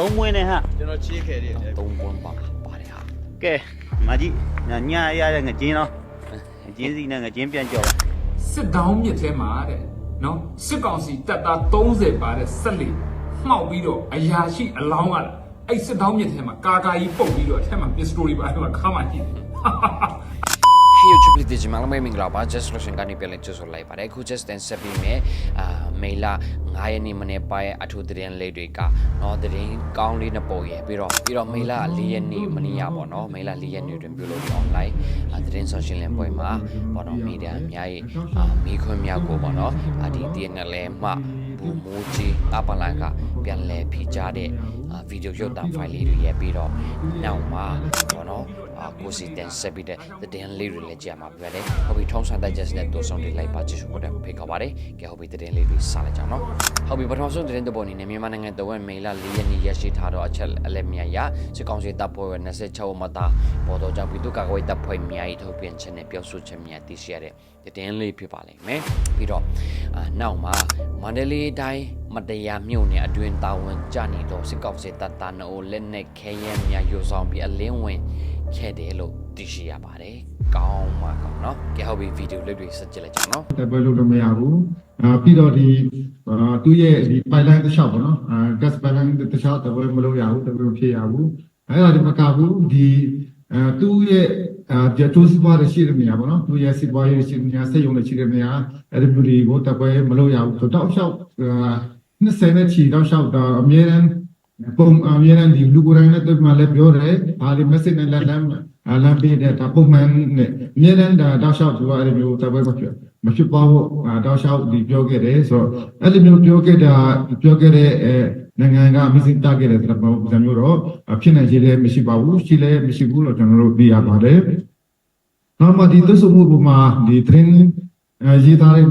သုံးမွေးနဲ့ဟာကျွန်တော်ချေးခဲ့တယ်သုံးပွန်းပါပါတယ်ဟာကဲမကြီးညညရတဲ့ငကျင်းတော့ငကျင်းစီနဲ့ငကျင်းပြန်ကြော်ပါစစ်တောင်းမြစ်ထဲမှာတဲ့နော်စစ်ကောင်စီတပ်သား30ပါတဲ့ဆက်လေမှောက်ပြီးတော့အရာရှိအလောင်းကလာအဲ့စစ်တောင်းမြစ်ထဲမှာကာကာကြီးပုတ်ပြီးတော့အထက်မှာ pistol ပါအဲ့မှာခါမှကြည့်တယ်ဟေးချူပလီတီဂျမလာမေမင်္ဂလာပါ just solution ကနေပြန်လည်ကြိုဆိုလိုက်ပါတယ်အခု just တင်ဆက်ပြီးမယ်အာ မေလာ9ရက်နေ့မနေ့ပိုင်းအထူးသတင်းလေးတွေကနော်သတင်းကောင်းလေးနှစ်ပုံရယ်ပြီးတော့ပြီးတော့မေလာ4ရက်နေ့မနေ့ရပေါ့နော်မေလာ4ရက်နေ့တွင်ပြုလုပ်ပြီး online အာသတင်းဆော့ရှင်းလင်းပွဲမှာပေါ့နော်မီဒီယာအများကြီးအာမိခွင့်များကိုပေါ့နော်အာဒီ TNL မှဘူမိုးကြီးအပလိုင်ကပြန်လဲဖိကြတဲ့အာဗီဒီယိုရုပ်သံဖိုင်လေးတွေရပြီးတော့နောက်မှာပေါ့နော်အာ ကိုစီတန်ဆက်ပြီးတဲ့သတင်းလေးတွေလည်းကြာမှာပြရတယ်ဟုတ်ပြီထုံးစံတိုက်ချက်နဲ့တိုးဆောင်တွေလိုက်ပါကြည့်ရှုဖို့တဲ့ဖိတ်ခေါ်ပါတယ်ကဲဟုတ်ပြီသတင်းလေးတွေစလိုက်ကြအောင်နော်ဟုတ်ပြီပထမဆုံးသတင်းတစ်ပုဒ်အနေနဲ့မြန်မာနိုင်ငံတဝက်မေလ၄ရက်နေ့ရရှိထားတော့အချက်အလက်မြတ်ရစစ်ကောင်စီတပ်ဖွဲ့ဝင်26မသားပေါ်တော်ကြောင့်ပြည်သူ့ကာကွယ်တပ်ဖွဲ့များ၏ထုတ်ပြန်ချက်နဲ့ပြောဆိုချက်များသိရှိရတဲ့သတင်းလေးဖြစ်ပါလိမ့်မယ်ပြီးတော့အာနောက်မှာမန္တလေးတိုင်းမတရားမြို့နယ်အတွင်းတာဝန်ကျနေသောစစ်ကောင်စီတပ်သားနှုတ်လက်နက်ခဲယမ်းများယူဆောင်ပြီးအလင်းဝင် ခဲ့တယ်လို့သိရှိရပါတယ်ကောင်းပါကောင်းเนาะကဲဟုတ်ပြီဗီဒီယိုလေးတွေဆက်ကြည့်လိုက်ကြအောင်เนาะ တက်ပွဲလို့တော့မရဘူးအာပြီးတော့ဒီအာသူ့ရဲ့ဒီ pipeline တစ်လျှောက်ပေါ့နော်အာ gas pipeline တစ်လျှောက်တက်ပွဲမလုပ်ရဘူးတက်ပွဲမဖြစ်ရဘူးအဲ့ဒါဒီမကဘူးဒီအာသူ့ရဲ့အာဒီတိုးစပွားရရှိတဲ့နေရာပေါ့နော်သူ့ရဲ့စီပွားရေးရှိတဲ့နေရာစိတ်ယုံနဲ့ရှိတဲ့နေရာအဲ့ဒီမျိုးတွေကိုတက်ပွဲမလုပ်ရဘူးဆိုတော့တောက်လျှောက်အာ20နဲ့ချီတောက်လျှောက်တော့အမြဲတမ်း ပုံအမြဲတမ်းဒီလူကိုယ်တိုင်နဲ့တွေ့မှလည်းပြောတယ်ဘာဒီ message နဲ့လက်လမ်းအလမ်းပေးတဲ့ဒါပုံမှန်နဲ့အမြဲတမ်းဒါတောက်လျှောက်သူကအဲ့ဒီမျိုးတက်ပွဲမဖြစ်မဖြစ်ပါဘူးအာတောက်လျှောက်ဒီပြောခဲ့တယ်ဆိုတော့အဲ့ဒီမျိုးပြောခဲ့တာပြောခဲ့တဲ့အဲနိုင်ငံကမစ္စင်တာခဲ့တဲ့ဆိုတော့ပုံစံမျိုးတော့ဖြစ်နိုင်ခြေလည်းမရှိပါဘူးရှိလည်းမရှိဘူးလို့ကျွန်တော်တို့သိရပါတယ်နောက်မှဒီသစ္စာမှုပုံမှာဒီ training အဲ ရေးသားတဲ့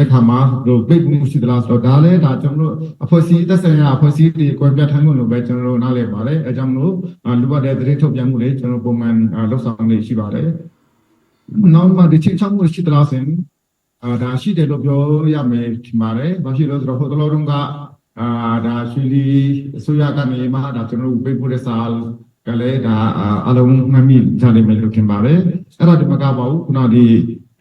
တဲ့ခါမှာတို့ပိတ်မှုရှိသလားဆိုတော့ဒါလည်းဒါကျွန်တော်တို့အဖွဲ့အစည်းသက်ဆိုင်ရာအဖွဲ့အစည်းတွေကွဲပြားထိုင်မှုလို့ပဲကျွန်တော်တို့နားလည်ပါတယ်အဲကြောင့်မလို့လူရတဲ့သတင်းထုတ်ပြန်မှုတွေကျွန်တော်ပုံမှန်လုပ်ဆောင်နေရှိပါတယ်နောက်မှဒီချင်းချမှုရှိသလားဆိုရင်အာဒါရှိတယ်လို့ပြောရမယ်ဒီပါတယ်ဘာဖြစ်လို့ဆိုတော့ဟိုတလောတုန်းကအာဒါရွှေလီအစိုးရကနေမှဒါကျွန်တော်တို့ပိတ်ဖို့တဲ့စာကလည်းဒါအလုံးမှတ်မိကြလိမ့်မယ်လို့ထင်ပါတယ်အဲ့ဒါဒီမကပါဘူးခုနဒီ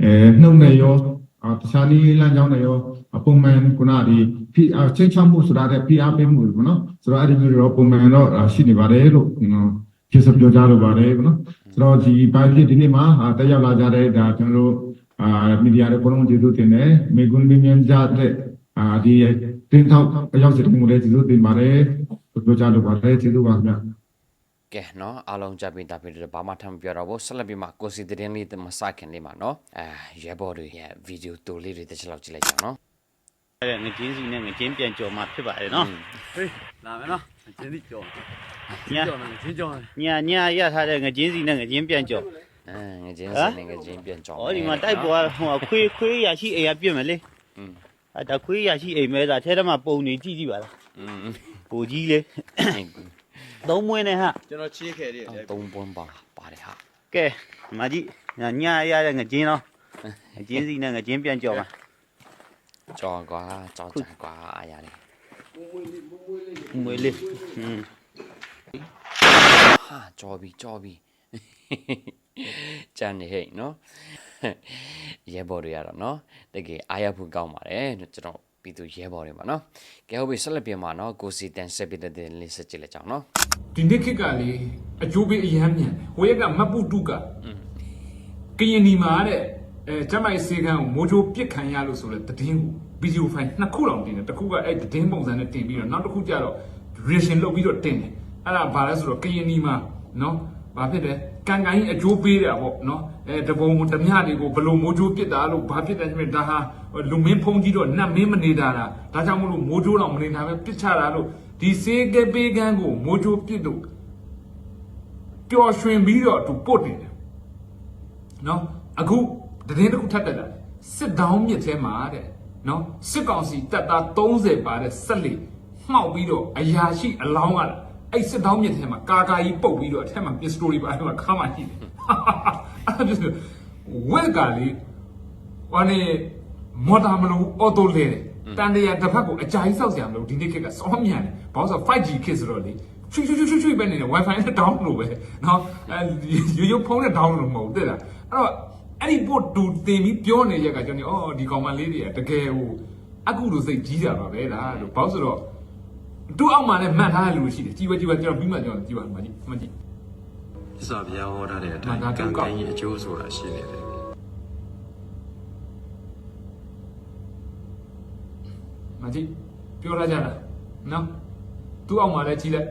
အဲနှုတ်နဲ့ရောအာတခြားနည်းလမ်းကြောင်းနဲ့ရောအပုံမှန်ခုနဒီဖိအားချင်းချမှုဆိုတာတဲ့ဖိအားပေးမှုတွေပေါ့နော်ဆိုတော့အဲ့ဒီမျိုးတွေတော့ပုံမှန်တော့အာရှိနေပါတယ်လို့ကျွန်တော်ကျေးဇူးပြောကြလိုပါတယ်ပေါ့နော်ဆိုတော့ဒီပိုင်းလေးဒီနေ့မှာအာတက်ရောက်လာကြတဲ့ဒါကျွန်တော်တို့အာမီဒီယာတွေဘုံလုံးကျေးဇူးတင်တယ်မေကွန်းမင်းမြန်ကြတဲ့အာဒီတင်ထောက်အရောက်စီတမှုတွေကျေးဇူးတင်ပါတယ်ပြောကြလိုပါတယ်ကျေးဇူးပါခင်ဗျာ ကဲเนาะအားလုံးကြပ်ပြီးတာပြီးတော့ဘာမှထပ်မပြောတော့ဘူးဆက်လက်ပြီးမှကိုစီသတင်းလေးမစခင်လေးမှာเนาะအဲရဲဘော်တွေရဲ့ဗီဒီယိုတိုလေးတွေတစ်ချက်လောက်ကြည့်လိုက်ကြအောင်เนาะ အဲ့ငကျင်းစီနဲ့ငကျင်းပြန်ကြော်မှဖြစ်ပါတယ်နော် ဟေးလာမယ်နော်ကျင်းစီကြော် ည ကြော်မယ်ကျင်းကြော်မယ် ညညရထားတဲ့ငကျင်းစီနဲ့ငကျင်းပြန်ကြော် အဲငချင်း ဟမ် စနေငချင်းပြန်ကြောင်း ဩဒီမှာတိုက်ပေါ်ဟိုခွေးခွေးရရှိအိမ်ကပြစ်မယ်လေ อืม အဲ့ဒါခွေးရရှိအိမ်မဲဒါထဲထဲမှာပုံနေကြည့်ကြည့်ပါလား อืม ကိုကြီးလေ သုံးမွေးနဲ့ဟာကျွန်တော်ချေးခဲ့တယ်သုံးပွန်းပါပါတယ်ဟာကဲမကြီးညညရတဲ့ငကျင်းတော့ငကျင်းစီနဲ့ငကျင်းပြန်ကြော်ပါကြောင်းကွာကြောင်းကြကွာအားရတယ်မွေးလေးอืมဟာကြောပြီကြောပြီကြမ်းနေဟဲ့နော်ရဲဘော်တွေရတော့နော်တကယ်အားရဖို့ကောင်းပါတယ်ကျွန်တော် ပြီးသူရဲဘော်တွေပါနော်ကဲဟုတ်ပြီဆက်လက်ပြန်ပါနော်ကိုစီတန်ဆက်ပြီးတဲ့လေးဆက်ကြည့်လိုက်ကြအောင်နော်ဒီနေ့ခေတ်ကလေအကျိုးပေးအရမ်းမြန်တယ်ဟိုရက်ကမတ်ပုတုကကရင်နီမှာတဲ့အဲကျမိုက်စေကန်းကိုမိုးချိုးပြစ်ခံရလို့ဆိုလဲတည်င်းကိုဗီဒီယိုဖိုင်နှစ်ခုလောက်တင်တယ်တစ်ခုကအဲ့တည်င်းပုံစံနဲ့တင်ပြီးတော့နောက်တစ်ခုကျတော့ reaction လုပ်ပြီးတော့တင်တယ်အဲ့ဒါဘာလဲဆိုတော့ကရင်နီမှာနော်ဘာဖြစ်တယ် ကန်ကန်ကြီးအကျိုးပေးတာပေါ့နော်အဲတပုံတမျှတွေကိုဘလို့မိုးချိုးပြစ်တာလို့ဘာဖြစ်တယ်ဆိုရင်ဒါဟာလူမင်းဖုံးကြီးတော့နတ်မင်းမနေတာလားဒါကြောင့်မလို့မိုးချိုးတော့မနေတာပဲပြစ်ချတာလို့ဒီစေကပေးကန်းကိုမိုးချိုးပြစ်လို့ပျော်ရွှင်ပြီးတော့သူပုတ်နေတယ်နော်အခုသတင်းတစ်ခုထပ်တက်လာတယ်စစ်တောင်းမြစ်ထဲမှာတဲ့နော်စစ်ကောင်စီတပ်သား30ပါတဲ့ဆက်လေမှောက်ပြီးတော့အရာရှိအလောင်းကလာ အဲ့စစ်တောင်းမြစ်ထဲမှာကာကာကြီးပုတ်ပြီးတော့အထက်မှာ pistol ပါအဲ့မှာခါမှကြည့်တယ်အဲ့ဒါဆိုဝက်ကလေးဟိုနေမော်တာမလို့အော်တိုလဲတယ် တန်တရာတစ်ဖက်ကိုအကြာကြီးစောက်စရာမလိုဒီနေ့ခေတ်ကစောမြန်တယ်ဘာလို့ဆို 5G ခေတ်ဆိုတော့လေချွတ်ချွတ်ချွတ်ချွတ်ချွတ်ပဲနေတယ် Wi-Fi နဲ့ down လို့ပဲเนาะအဲရိုးရိုးဖုန်းနဲ့ down လို့မဟုတ်တဲ့လားအဲ့တော့အဲ့ဒီပို့တူတင်ပြီးပြောနေရက်ကကျွန်တော်အော်ဒီကောင်မလေးတွေကတကယ်ဟိုအကုလိုစိတ်ကြီးတာပါပဲလားလို့ဘာလို့ဆိုတော့ တူအောင်မှလည်းမှတ်ထားတဲ့လူရှိတယ်ကြီးပဲကြီးပဲကျွန်တော်ပြီးမှကျွန်တော်ကြည့်ပါမှကြည့်မှကြည့်သစ္စာဘုရားဟောထားတဲ့အတိုင်းမှန်ပါကံကောကံက်ကြီးအကျိုးဆိုတာရှိနေတယ်မကြည့်ပြောလာကြတာနော်သူ့အောင်မှာလည်းကြည့်လိုက်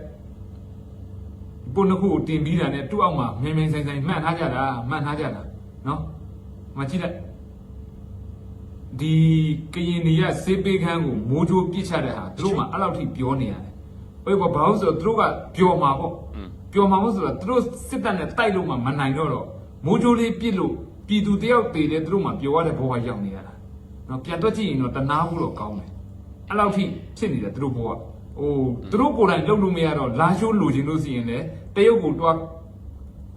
ပုန်နှစ်ခုကိုတင်ပြီးတာနဲ့သူ့အောင်မှာမြန်မြန်ဆိုင်ဆိုင်မှတ်ထားကြတာမှတ်ထားကြတာနော်မကြည့်လိုက် ဒီကရင်နေရစေးပေးခန်းကိုမိုးချိုးပြစ်ချတဲ့ဟာသူတို့မှအဲ့လောက်ထိပြောနေရတယ်ဟိုဘာလို့ဆိုတော့သူတို့ကပျော်မှာပေါ့ပျော်မှာမို့ဆိုတော့သူတို့စစ်တပ်နဲ့တိုက်လို့မှမနိုင်တော့တော့မိုးချိုးလေးပြစ်လို့ပြည်သူတယောက်တည်တယ်သူတို့မှပျော်ရတဲ့ဘဝရောက်နေရတာနော်ပြန်တွက်ကြည့်ရင်တော့တနာဖို့တော့ကောင်းတယ်အဲ့လောက်ထိဖြစ်နေတယ်သူတို့ဘောကဟိုသူတို့ကိုယ်တိုင်လုပ်လို့မရတော့လာရှိုးလိုချင်လို့စီရင်လည်းတရုတ်ကိုတွား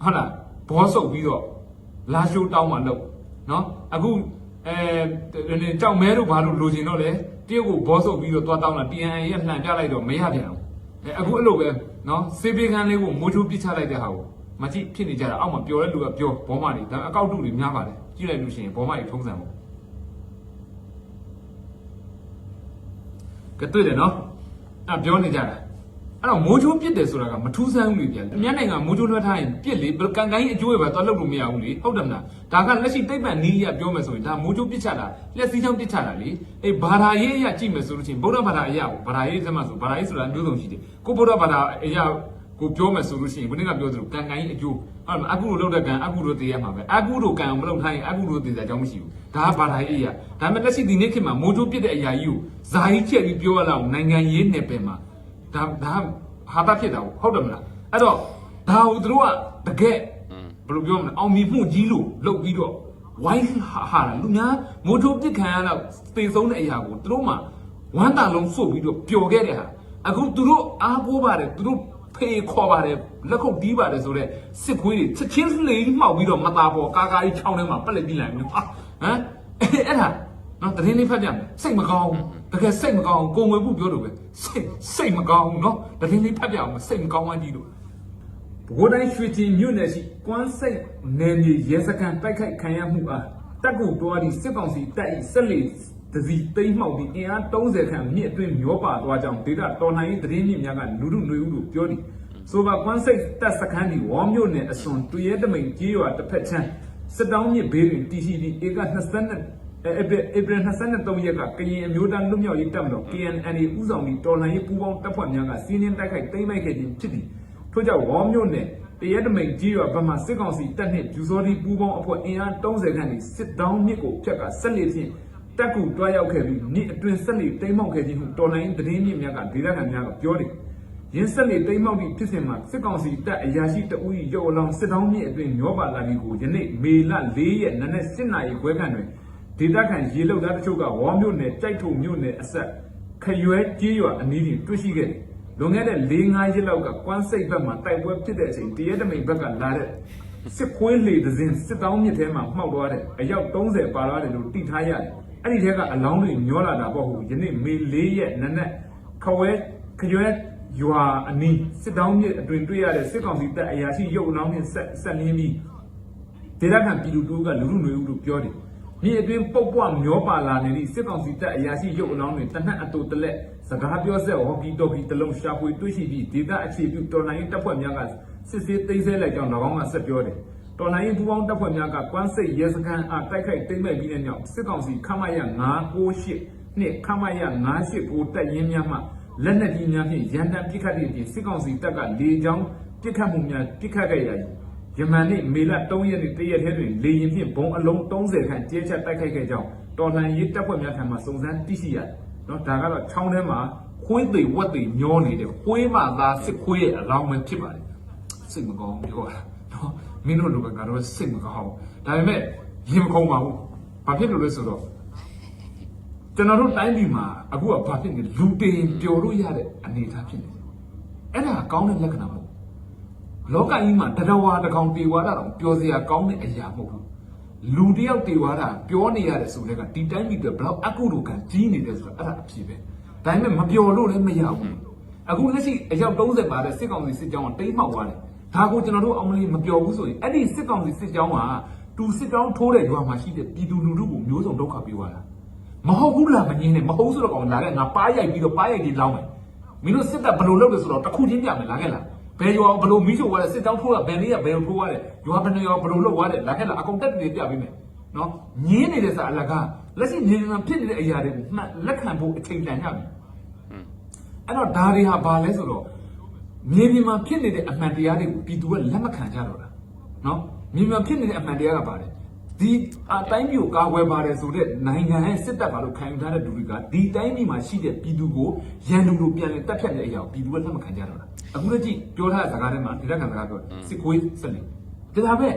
ဟုတ်လားဘောဆုပ်ပြီးတော့လာရှိုးတောင်းမှလုပ်နော်အခု အဲကြောက်မဲတို့ဘာလို့လိုချင်တော့လဲတရုတ်ကိုဘောဆုပ်ပြီးတော့တွားတောင်းတာ TNA ရဲ့လှန်ပြလိုက်တော့မရပြန်ဘူးအဲအခုအဲ့လိုပဲနော်စေးပေးခန်းလေးကိုမိုးချိုးပစ်ချလိုက်တဲ့ဟာကိုမကြည့်ဖြစ်နေကြတာအောက်မှာပျော်တဲ့လူကပျော်ဘောမတွေဒါအကောက်တုတွေများပါတယ်ကြည့်လိုက်လို့ရှိရင်ဘောမတွေထုံးစံပေါ့ကတွေ့တယ်နော်အဲ့ပြောနေကြတာ အဲ့တော့မိုးချိုးပြစ်တယ်ဆိုတာကမထူးဆန်းဘူးလေပြန်အများနိုင်ငံမိုးချိုးလွှတ်ထားရင်ပြစ်လေဘယ်ကန်ကိုင်းအကျိုးပဲသွားလုပ်လို့မရဘူးလေဟုတ်တယ်မလားဒါကလက်ရှိတိတ်ပံနီးရပြောမယ်ဆိုရင်ဒါမိုးချိုးပြစ်ချတာလက်စည်းချောင်းပြစ်ချတာလေအေးဘာသာရေးအရကြည့်မယ်ဆိုလို့ချင်းဗုဒ္ဓဘာသာအရာကိုဘာသာရေးစမှဆိုဘာသာရေးဆိုတာမျိုးစုံရှိတယ်ကိုဗုဒ္ဓဘာသာအရာကိုပြောမယ်ဆိုလို့ရှိရင်ဘုရင်ကပြောသလိုကန်ကိုင်းအကျိုးဟုတ်လားအကုလိုလုပ်တဲ့ကန်အကုလိုတည်ရမှာပဲအကုလိုကန်မလုပ်ထားရင်အကုလိုတည်တဲ့အကြောင်းမရှိဘူးဒါကဘာသာရေးအရာဒါပေမဲ့လက်ရှိဒီနေ့ခေတ်မှာမိုးချိုးပြစ်တဲ့အရာကြီးကိုဇာကြီးချက်ပြီးပြောရလောက်နိုင်ငံရေးနယ်ပယ်မှာ ဒါဒါဟာတာဖြစ်တာဟုတ်တယ်မလားအဲ့တော့ဒါကိုသူတို့ကတကယ်ဘယ်လိုပြောမလဲအောင်မြင်မှုကြီးလို့လုပ်ပြီးတော့ဝိုင်းဟာဟာလူများမိုးချိုးပြစ်ခံရတော့သေဆုံးတဲ့အရာကိုသူတို့မှဝမ်းတာလုံးစုပ်ပြီးတော့ပျော်ခဲ့တဲ့ဟာအခုသူတို့အားကိုးပါတယ်သူတို့ဖေးခေါ်ပါတယ်လက်ခုပ်တီးပါတယ်ဆိုတော့စစ်ခွေးတွေချက်ချင်းလေးမှောက်ပြီးတော့မသားပေါ်ကာကာကြီးချောင်းထဲမှာပက်လက်ပြီးလိုက်ပြီးဟာဟမ်အဲ့ဒါနော်တရင်လေးဖတ်ပြမယ်စိတ်မကောင်း တကယ်စိတ်မကောင်းကိုငွေဘူးပြောလို့ပဲစိတ်စိတ်မကောင်းနော်တရင်လေးဖတ်ပြအောင်စိတ်မကောင်းမှကြီးလို့ဘိုးတိုင်းရွှေချင်းမြို့နယ်ရှိကွမ်းစိတ်နယ်မြေရဲစခန်းတိုက်ခိုက်ခံရမှုအားတက်ကူတွားသည့်စစ်ကောင်စီတပ်၏ဆက်လက်တစီတိမ့်မှောက်ပြီးအင်အား30ခန့်မြစ်အတွင်းမျောပါသွားကြောင်းဒေတာတော်လှန်ရေးသတင်းမြစ်များကလူလူຫນွေဦးတို့ပြောသည်ဆိုပါကွမ်းစိတ်တပ်စခန်းသည်ဝေါမြို့နယ်အစွန်တူရဲတမိန်ကြီးရွာတစ်ဖက်ချမ်းစစ်တောင်းမြစ်ဘေးတွင်တည်ရှိသည့်ဧက22 အဲဧပြီ23ရက်ကကရင်အမျိုးသားလွတ်မြောက်ရေးတပ်မတော် KNNA ဦးဆောင်ပြီးတော်လှန်ရေးပူးပေါင်းတပ်ဖွဲ့များကစီးနင်းတိုက်ခိုက်သိမ်းပိုက်ခဲ့ခြင်းဖြစ်သည်ထို့ကြောင့်ဝေါမြို့နယ်တရဲတမိန်ကြီးရွာဘက်မှစစ်ကောင်စီတပ်နှင့်ဂျူစောဒီပူးပေါင်းအဖွဲ့အင်အား30ခန့်နှင့်စစ်တောင်းမြစ်ကိုဖျက်ကဆက်လက်ဖြင့်တက်ကူတွားရောက်ခဲ့ပြီးမြစ်အတွင်ဆက်လက်တိမ်းမောက်ခဲ့ခြင်းဟုတော်လှန်ရေးသတင်းမြစ်များကဒေသခံများကပြောသည်ရင်းဆက်လက်တိမ်းမောက်သည့်ဖြစ်စဉ်မှာစစ်ကောင်စီတပ်အရာရှိတအူး၏ရုပ်အလောင်းစစ်တောင်းမြစ်အတွင်မျောပါလာသည်ကိုယနေ့မေလ4ရက်နနက်7:00နာရီခွဲခန့်တွင် ဒေသခံရေလုံသားတချို့ကဝေါမြို့နယ်ကြိုက်ထုံမြို့နယ်အဆက်ခရွဲကြေးရွာအနီးတွင်တွေ့ရှိခဲ့တယ်။လွန်ခဲ့တဲ့၄၅ရက်လောက်ကကွမ်းစိတ်ဘက်မှာတိုက်ပွဲဖြစ်တဲ့အချိန်တရဲတမိန်ဘက်ကလာတဲ့စစ်ခွေးလေတစ်စင်းစစ်တောင်းမြစ်ထဲမှာမှောက်သွားတဲ့အယောက်30ပါသွားတယ်လို့သိထားရတယ်။အဲ့ဒီထဲကအလောင်းတွေညောလာတာပေါ့ဟုတ်ယနေ့မေ၄ရက်နနက်ခဝဲခရွဲရွာအနီးစစ်တောင်းမြစ်အတွင်တွေ့ရတဲ့စစ်ကောင်စီတပ်အရာရှိရုပ်အလောင်းနဲ့ဆက်ဆက်လင်းပြီးဒေသခံပြည်သူတို့ကလူလူမျိုးတို့ပြောတယ်။ မြေအတွင်းပုတ်ပွားမျောပါလာနေသည့်စစ်ကောင်စီတပ်အရာရှိရုပ်အလောင်းတွေတနက်အတူတလက်စကားပြောဆက်ဟော်ကီတော်ကီတလုံးရှာဖွေတွေ့ရှိပြီးဒေသအခြေပြုတော်လိုင်းတပ်ဖွဲ့များကစစ်ဆေးသိမ်းဆဲလိုက်ကြောင်း၎င်းကဆက်ပြောတယ်။တော်လိုင်းပူးပေါင်းတပ်ဖွဲ့များကကွမ်းစိတ်ရဲစခန်းအားတိုက်ခိုက်သိမ်းမဲ့ပြီးတဲ့နောက်စစ်ကောင်စီခမရ998နှင့်ခမရ989တပ်ရင်းများမှလက်နက်ကြီးများဖြင့်ရန်တမ်းပစ်ခတ်သည့်အပြင်စစ်ကောင်စီတပ်ကလေကြောင်းပစ်ခတ်မှုများပစ်ခတ်ခဲ့ရသည်။ ယမန်နေ့မေလ3ရက်နေ့တရက်ထဲတွင်လေရင်ဖြင့်ဘုံအလုံး30ခန့်ကျဲချတိုက်ခိုက်ခဲ့ကြောင်းတော်လှန်ရေးတပ်ဖွဲ့များထံမှစုံစမ်းသိရှိရတယ်။နော်ဒါကတော့ချောင်းထဲမှာခွေးသိဝက်သိမျောနေတဲ့ခွေးမသားစစ်ခွေးရဲ့အလောင်းပဲဖြစ်ပါတယ်။စိတ်မကောင်းဘူးပြောတာနော်မင်းတို့လူကကတော့စိတ်မကောင်းဘူး။ဒါပေမဲ့ရင်မခုန်ပါဘူး။ဘာဖြစ်လို့လဲဆိုတော့ကျွန်တော်တို့တိုင်းပြည်မှာအခုကဘာဖြစ်နေလဲလူတင်ပျော်လို့ရတဲ့အနေအထားဖြစ်နေတယ်။အဲ့ဒါကောင်းတဲ့လက္ခဏာမဟုတ်ဘူး လောကကြီးမှာတရဝါတကောင်တေဝါဒတောင်ပျော်စရာကောင်းတဲ့အရာမဟုတ်ဘူးလူတစ်ယောက်တည်သွားတာပြောနေရတယ်ဆိုတဲ့ကဒီတိုင်းပြည်အတွက်ဘယ်တော့အကုလိုကံကြီးနေတယ်ဆိုတာအဲ့ဒါအဖြစ်ပဲဒါပေမဲ့မပြောလို့လည်းမရဘူးအခုလက်ရှိအယောက်30ပါတဲ့စစ်ကောင်စီစစ်ကြောင်းကတိမ်းမှောက်သွားတယ်ဒါကိုကျွန်တော်တို့အောင်မလေးမပြောဘူးဆိုရင်အဲ့ဒီစစ်ကောင်စီစစ်ကြောင်းကတူစစ်ကြောင်းထိုးတဲ့ရွာမှာရှိတဲ့ပြည်သူလူထုကိုမျိုးစုံဒုက္ခပေးသွားတာမဟုတ်ဘူးလားမငင်းနဲ့မဟုတ်ဆိုတော့ကောင်လာခဲ့ငါပါးရိုက်ပြီးတော့ပါးရိုက်ပြီးလောင်းမယ်မင်းတို့စစ်တပ်ဘယ်လိုလုပ်လဲဆိုတော့တစ်ခုချင်းပြမယ်လာခဲ့လား ဘယ်ရွာဘယ်လိုမီးရှို့သွားလဲစစ်ကြောင်းထိုးတာဘယ်နေ့ကဘယ်လိုထိုးသွားလဲရွာဘယ်နေရွာဘယ်လိုလုပ်သွားလဲလာခဲ့လားအကုန်တက်တွေပြပေးမယ်နော်ညင်းနေတဲ့စာအလကလက်ရှိနေနေဖြစ်နေတဲ့အရာတွေကိုမှတ်လက်ခံဖို့အချိန်တန်ရပြီအဲ့တော့ဒါတွေဟာဘာလဲဆိုတော့မြေပြင်မှာဖြစ်နေတဲ့အမှန်တရားတွေကိုပြည်သူကလက်မခံကြတော့တာနော်မြေပြင်မှာဖြစ်နေတဲ့အမှန်တရားကဘာလဲ ဒီအတိုင်းမျိုးကာဝယ်ပါတယ်ဆိုတဲ့နိုင်ငံရဲ့စစ်တပ်ပါလို့ခံယူထားတဲ့လူတွေကဒီတိုင်းပြည်မှာရှိတဲ့ပြည်သူကိုရန်သူတို့ပြန်လည်တပ်ဖြတ်တဲ့အရာကိုပြည်သူကလက်မခံကြတော့တာအခုလည်းကြည့်ပြောထားတဲ့စကားထဲမှာဒီလက်ခံစကားပြောစစ်ခွေးစက်နေဒါပဲ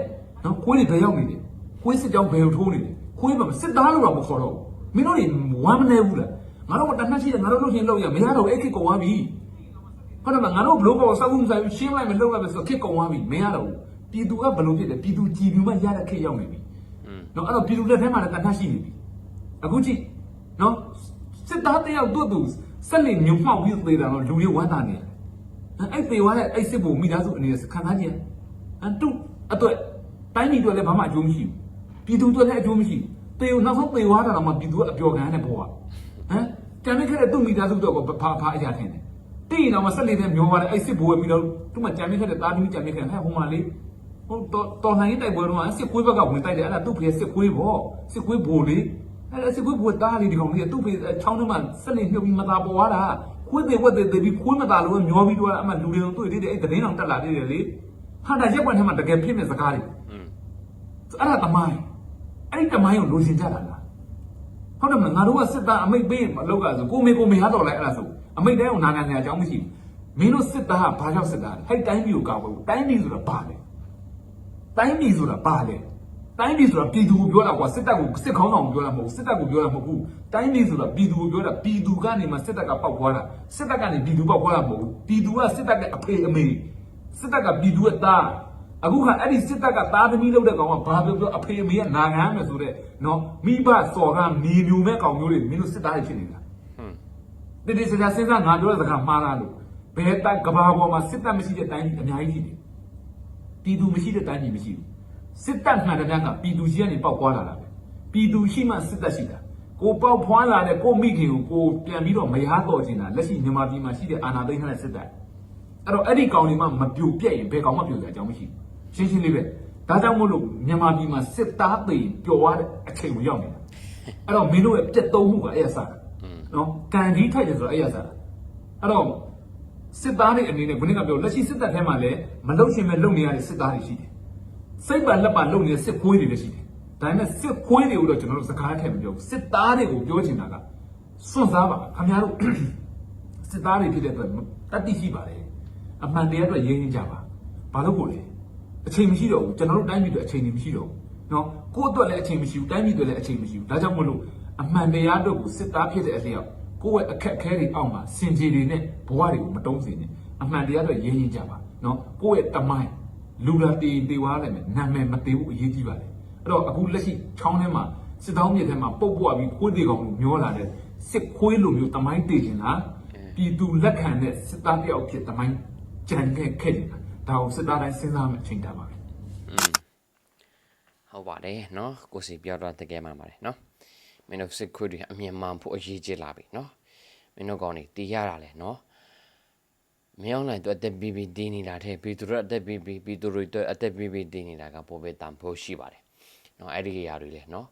နော်ခွေးတွေဘယ်ရောက်နေလဲခွေးစစ်ကြောင်းဘယ်ကိုထိုးနေလဲခွေးမစစ်သားလို့တော့မခေါ်တော့ဘူးမင်းတို့တွေဝမ်းမနေဘူးလားငါတို့ကတနတ်ရှိတယ်ငါတို့လို့ရှင်းလို့ရမရတော့ဘူးအဲ့ခေတ်ကုန်သွားပြီဟုတ်တယ်မငါတို့ဘလို့ပေါ်စောက်မှုဆိုင်ရှင်းလိုက်မလုပ်လိုက်ပဲဆိုတော့ခေတ်ကုန်သွားပြီမရတော့ဘူးပြည်သူကဘလို့ဖြစ်တယ်ပြည်သူကြည်ပြူမှရတဲ့ခေတ်ရောက်နေပြီ နော်အဲ့တော့ပြည်သူလက်ထဲမှာလည်းတနတ်ရှိနေပြီအခုကြည့်နော်စစ်သားတယောက်တို့သူဆက်လက်ညှို့မှောက်ပြီးသေးတာတော့လူတွေဝမ်းသာနေတယ်အဲ့သေသွားတဲ့အဲ့စစ်ဘုံမိသားစုအနေနဲ့ခံစားကြည့်အဲ့တူအတွက်တိုင်းပြည်အတွက်လည်းဘာမှအကျိုးမရှိဘူးပြည်သူတို့လည်းအကျိုးမရှိဘူးတေကိုနောက်ဆုံးပေသွားတာတော့မှပြည်သူကအပျော်ခံရတဲ့ဘဝဟမ်တန်မြင့်ခဲ့တဲ့သူ့မိသားစုတော့ကဘာဘာအရာထင်တယ်တိရင်တော့မဆက်နေတဲ့မျောပါတယ်အဲ့စစ်ဘိုးရဲ့မိတော့သူ့မှာကြံမြင့်ခဲ့တဲ့တာသမီးကြံမြင့်ခဲ့ဟဲ့ဟိုမှာလေ ဟိုတော်တော်နိုင်တိုက်ပွဲတော့စစ်ခွေးဘက်ကဝင်တိုက်တယ်အဲ့ဒါသူ့ဖေစစ်ခွေးပေါ့စစ်ခွေးဘိုးလေအဲ့ဒါစစ်ခွေးဘိုးတားလေးဒီကောင်လေးသူ့ဖေချောင်းထဲမှာဆက်နေမြုပ်ပြီးမသားပေါ်သွားတာခွေးသေးဝက်သေးသေးပြီးခွေးမသားလို့မျောပြီးတော့အမှလူတွေတော့တွေ့သေးတယ်အဲ့တရင်အောင်တက်လာသေးတယ်လေဟာဒါရက်ွက်ထဲမှာတကယ်ဖြစ်နေစကားတွေအဲ့ဒါတမိုင်းအဲ့ဒီတမိုင်းကိုလိုချင်ကြတာလားဟုတ်တယ်မလားငါတို့ကစစ်သားအမိတ်ပေးမလောက်ကဆိုကိုမေကိုမေဟာတော့လိုက်အဲ့ဒါဆိုအမိတ်တိုင်းကိုနာနာညာအကြောင်းမရှိဘူးမင်းတို့စစ်သားကဘာကြောင့်စစ်သားလဲဟဲ့တိုင်းပြည်ကိုကောက်ဘူးတိုင်းပြည်ဆိုတာဘာလဲ တိုင်းပြည်ဆိုတာဘာလဲတိုင်းပြည်ဆိုတာပြည်သူကိုပြောတာကွာစစ်တပ်ကိုစစ်ခေါင်းဆောင်ကိုပြောတာမဟုတ်ဘူးစစ်တပ်ကိုပြောတာမဟုတ်ဘူးတိုင်းပြည်ဆိုတာပြည်သူကိုပြောတာပြည်သူကနေမှစစ်တပ်ကပောက်ခွာတာစစ်တပ်ကနေပြည်သူပောက်ခွာတာမဟုတ်ဘူးပြည်သူကစစ်တပ်ကအဖေအမေစစ်တပ်ကပြည်သူရဲ့သားအခုခါအဲ့ဒီစစ်တပ်ကသားသမီးလုပ်တဲ့ကောင်ကဘာပြောပြောအဖေအမေကနာခံရမယ်ဆိုတော့နော်မိဘစော်ကမြေမြူမဲ့ကောင်မျိုးတွေမင်းတို့စစ်သားတွေဖြစ်နေတာဟွန်းတိတိကျကျစဉ်းစားငါပြောတဲ့စကားမှားလားလို့ဘယ်တိုက်ကဘာပေါ်မှာစစ်တပ်မရှိတဲ့တိုင်းပြည်အများကြီးရှိတယ် ပြည်သူမရှိတဲ့တိုင်းပြည်မရှိဘူးစစ်တပ်မှန်တယ်များကပြည်သူရှိကနေပေါက်ပွားလာတာပဲပြည်သူရှိမှစစ်တပ်ရှိတာကိုပေါက်ဖွားလာတဲ့ကိုမိခင်ကိုကိုပြန်ပြီးတော့မရတော့ချင်တာလက်ရှိမြန်မာပြည်မှာရှိတဲ့အာဏာသိမ်းထားတဲ့စစ်တပ်အဲ့တော့အဲ့ဒီကောင်တွေမှမပြိုပြက်ရင်ဘယ်ကောင်မှပြိုစရာအကြောင်းမရှိဘူးရှင်းရှင်းလေးပဲဒါကြောင့်မို့လို့မြန်မာပြည်မှာစစ်သားတွေပျော်သွားတဲ့အချိန်ကိုရောက်နေတာအဲ့တော့မင်းတို့ရဲ့ပြက်သုံးမှုကအဲ့ရစားတာနော်ကန်ကြီးထိုက်တယ်ဆိုတော့အဲ့ရစားတာအဲ့တော့ စစ်သားတွေအနေနဲ့ခုနကပြောလက်ရှိစစ်တပ်ထဲမှာလည်းမလုံချင်မဲ့လုံနေရတဲ့စစ်သားတွေရှိတယ်။စိတ်ပါလက်ပါလုံနေတဲ့စစ်ခွေးတွေလည်းရှိတယ်။ဒါပေမဲ့စစ်ခွေးတွေကိုတော့ကျွန်တော်တို့စကားထည့်မပြောဘူး။စစ်သားတွေကိုပြောချင်တာကစွန့်စားပါခင်ဗျားတို့စစ်သားတွေဖြစ်တဲ့အတွက်တတ်သိရှိပါလေ။အမှန်တရားအတွက်ရင်းရင်းကြပါ။ဘာလို့ကိုလဲ။အချိန်မရှိတော့ဘူး။ကျွန်တော်တို့တိုင်းပြည်အတွက်အချိန်မရှိတော့ဘူး။နော်ကိုယ့်အတွက်လည်းအချိန်မရှိဘူး။တိုင်းပြည်အတွက်လည်းအချိန်မရှိဘူး။ဒါကြောင့်မလို့အမှန်တရားအတွက်ကိုစစ်သားဖြစ်တဲ့အလျောက် ကိုယ့်ရဲ့အခက်အခဲတွေအောက်မှာစင်ကြေတွေနဲ့ဘဝတွေကိုမတုံးစေနဲ့အမှန်တရားတွေရင်းရင်းကြပါเนาะကိုယ့်ရဲ့တမိုင်းလူလာတေးတေးွားလည်းမယ်နာမည်မသေးဘူးအရေးကြီးပါတယ်အဲ့တော့အခုလက်ရှိချောင်းထဲမှာစစ်တောင်းမြစ်ထဲမှာပုတ်ပွားပြီးခွေးသေးကောင်လိုမျောလာတဲ့စစ်ခွေးလိုမျိုးတမိုင်းတေးခြင်းလားပြည်သူလက်ခံတဲ့စစ်သားတယောက်ဖြစ်တမိုင်းကြံခဲ့ခဲ့နေတာဒါကိုစစ်သားတိုင်းစဉ်းစားမှအချိန်တန်ပါပဲ ဟုတ်ပါတယ်เนาะကိုစီပြောတော့တကယ်မှန်ပါတယ်เนาะ မင်းတို့စစ်ခွေးတွေအမြင်မှန်ဖို့အရေးကြီးလာပြီနော်မင်းတို့ကောင်းနေတည်ရတာလေနော်မြောင်းလိုက်တော့အသက်ပြီးပြီးတည်နေတာတဲ့ပြီးသူတို့အသက်ပြီးပြီးပြီးသူတို့တော့အသက်ပြီးပြီးတည်နေတာကပိုပဲတန်ဖို့ရှိပါတယ်နော်အဲ့ဒီနေရာတွေလေနော်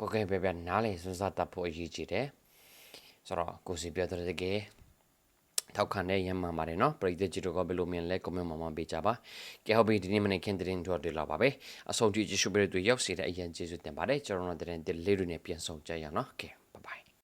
ကိုယ်ကဲပဲပဲနားလေစဉ်းစားတတ်ဖို့အရေးကြီးတယ်ဆိုတော့ကိုစီပြောတဲ့တကယ် ထောက်ခံတဲ့ရမ်းမှန်ပါတယ်နော်ပရိသတ်ကြီးတို့ကဘယ်လိုမြင်လဲ comment မှာမပေးကြပါကဲဟုတ်ပြီဒီနေ့မနေ့ခင်တဲ့တို့တွေလာပါပဲအဆုံးထိကြည့်ရှုပေးတဲ့သူရောက်စီတဲ့အရင်ကျေးဇူးတင်ပါတယ်ကျွန်တော်တို့တဲ့လေးတွေနဲ့ပြန်ဆောင်ကြရအောင်နော်ကဲ